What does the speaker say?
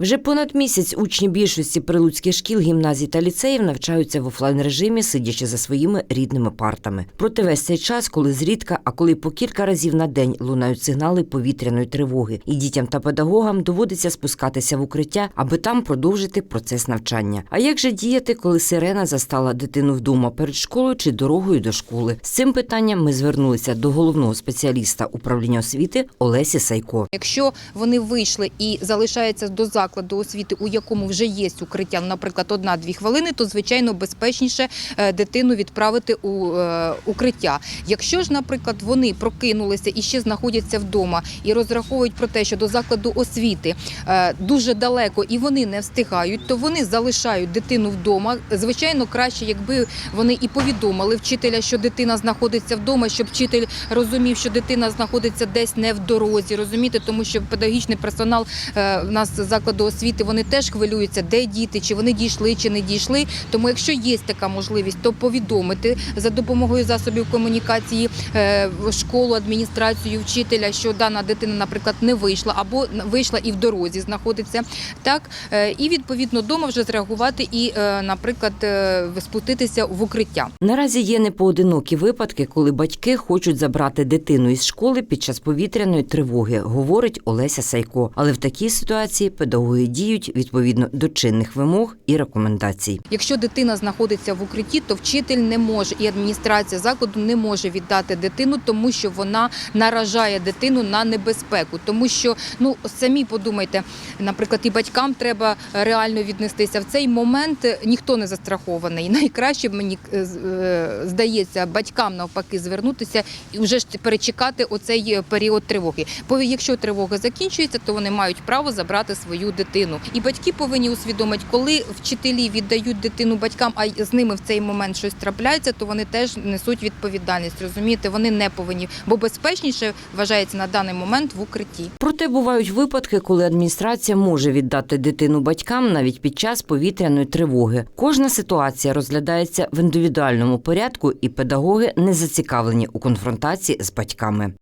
Вже понад місяць учні більшості прилуцьких шкіл, гімназій та ліцеїв навчаються в офлайн режимі, сидячи за своїми рідними партами. Проте весь цей час, коли зрідка, а коли по кілька разів на день лунають сигнали повітряної тривоги, і дітям та педагогам доводиться спускатися в укриття, аби там продовжити процес навчання. А як же діяти, коли сирена застала дитину вдома перед школою чи дорогою до школи? З цим питанням ми звернулися до головного спеціаліста управління освіти Олесі Сайко. Якщо вони вийшли і залишаються до закладу освіти, у якому вже є укриття, наприклад, одна-дві хвилини, то звичайно безпечніше е, дитину відправити у е, укриття. Якщо ж, наприклад, вони прокинулися і ще знаходяться вдома і розраховують про те, що до закладу освіти е, дуже далеко і вони не встигають, то вони залишають дитину вдома. Звичайно, краще, якби вони і повідомили вчителя, що дитина знаходиться вдома, щоб вчитель розумів, що дитина знаходиться десь не в дорозі, розумієте, тому що педагогічний персонал в нас з закладу освіти вони теж хвилюються, де діти, чи вони дійшли, чи не дійшли. Тому, якщо є така можливість, то повідомити за допомогою засобів комунікації е, школу, адміністрацію, вчителя, що дана дитина, наприклад, не вийшла або вийшла і в дорозі знаходиться. Так е, і відповідно вдома вже зреагувати і, е, наприклад, спуститися в укриття. Наразі є непоодинокі випадки, коли батьки хочуть забрати дитину із школи під час повітряної тривоги, говорить Олеся Сайко. Але в такій ситуації педагоги діють відповідно до чинних вимог і рекомендацій. Якщо дитина знаходиться в укритті, то вчитель не може і адміністрація закладу не може віддати дитину, тому що вона наражає дитину на небезпеку. Тому що ну самі подумайте, наприклад, і батькам треба реально віднестися в цей момент. Ніхто не застрахований. Найкраще мені е, е, здається батькам навпаки звернутися і вже ж перечекати оцей період тривоги. Бо якщо тривога закінчується, то вони мають право забрати свою дитину. І батьки повинні усвідомити, коли вчителі віддають дитину батькам, а з ними в цей момент щось трапляється, то вони теж несуть відповідальність. Розумієте, вони не повинні, бо безпечніше вважається на даний момент в укритті. Проте бувають випадки, коли адміністрація може віддати дитину батькам навіть під час повітряної тривоги. Кожна ситуація розглядається в індивідуальному порядку, і педагоги не зацікавлені у конфронтації з батьками.